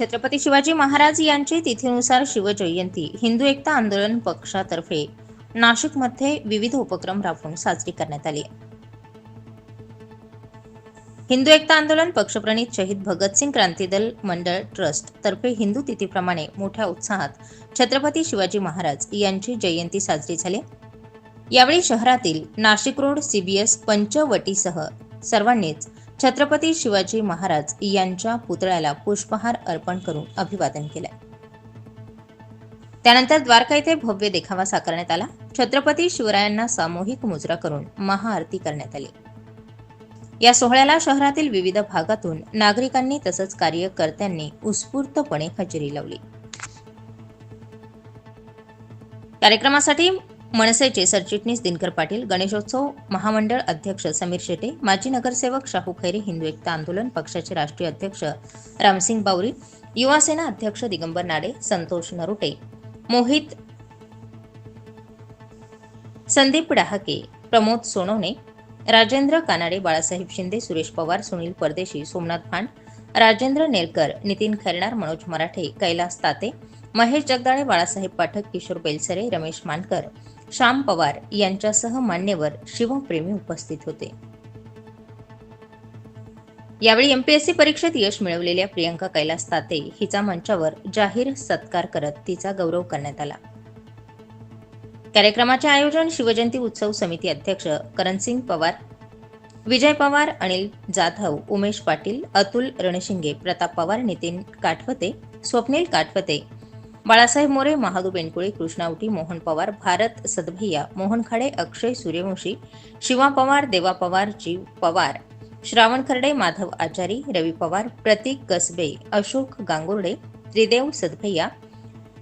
छत्रपती शिवाजी महाराज यांची तिथीनुसार शिवजयंती हिंदू एकता आंदोलन पक्षातर्फे नाशिकमध्ये विविध उपक्रम राबवून साजरी करण्यात आली. हिंदू एकता आंदोलन पक्षप्रणित शहीद भगतसिंग क्रांती दल मंडळ ट्रस्ट तर्फे हिंदू तिथीप्रमाणे मोठ्या उत्साहात छत्रपती शिवाजी महाराज यांची जयंती साजरी झाली. यावेळी शहरातील नाशिक रोड सीबीएस पंचवटीसह सर्वांनीच छत्रपती शिवाजी महाराज यांच्या पुतळ्याला पुष्पहार अर्पण करून अभिवादन केलं त्यानंतर द्वारका येथे भव्य देखावा साकारण्यात आला. छत्रपती शिवरायांना सामूहिक मुजरा करून महाआरती करण्यात आली. या सोहळ्याला शहरातील विविध भागातून नागरिकांनी तसंच कार्यकर्त्यांनी उत्स्फूर्तपणे हजेरी लावली. कार्यक्रमासाठी मनसेचे सरचिटणीस दिनकर पाटील गणेशोत्सव महामंडळ अध्यक्ष समीर शेटे माजी नगरसेवक शाहू खैरे हिंदू एकता आंदोलन पक्षाचे राष्ट्रीय अध्यक्ष रामसिंग बावरी युवासेना अध्यक्ष दिगंबर नाडे संतोष नरुटे मोहित संदीप डहाके प्रमोद सोनवणे राजेंद्र कानाडे बाळासाहेब शिंदे सुरेश पवार सुनील परदेशी सोमनाथ भांड राजेंद्र नेलकर नितीन खैरणार मनोज मराठे कैलास ताते महेश जगदाळे बाळासाहेब पाठक किशोर बेलसरे रमेश मानकर श्याम पवार यांच्यासह मान्यवर शिवप्रेमी उपस्थित होते. यावेळी एमपीएससी परीक्षेत यश मिळवलेल्या प्रियंका कैलास ताते हिचा मंचावर जाहीर सत्कार करत तिचा गौरव करण्यात आला. कार्यक्रमाचे आयोजन शिवजयंती उत्सव समिती अध्यक्ष करणसिंग पवार विजय पवार अनिल जाधव उमेश पाटील अतुल रणशिंगे प्रताप पवार नितीन काठवते स्वप्नील काठवते बाळासाहेब मोरे महादू बेनकुळे कृष्णावटी मोहन पवार भारत सदभैया मोहन खाडे अक्षय सूर्यवंशी शिवा पवार देवा पवार जीव पवार श्रावण खर्डे माधव आचारी रवी पवार प्रतीक कसबे अशोक गांगुर्डे त्रिदेव सदभैया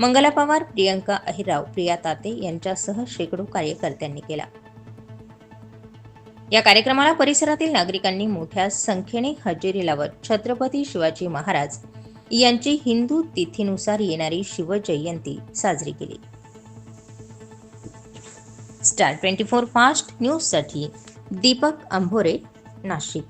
मंगला पवार प्रियंका अहिराव प्रिया ताते यांच्यासह शेकडो कार्यकर्त्यांनी केला. या कार्यक्रमाला परिसरातील नागरिकांनी मोठ्या संख्येने हजेरी लावत छत्रपती शिवाजी महाराज यांची हिंदू तिथीनुसार येणारी शिवजयंती साजरी केली. स्टार ट्वेंटी फोर फास्ट न्यूजसाठी दीपक अंभोरे नाशिक.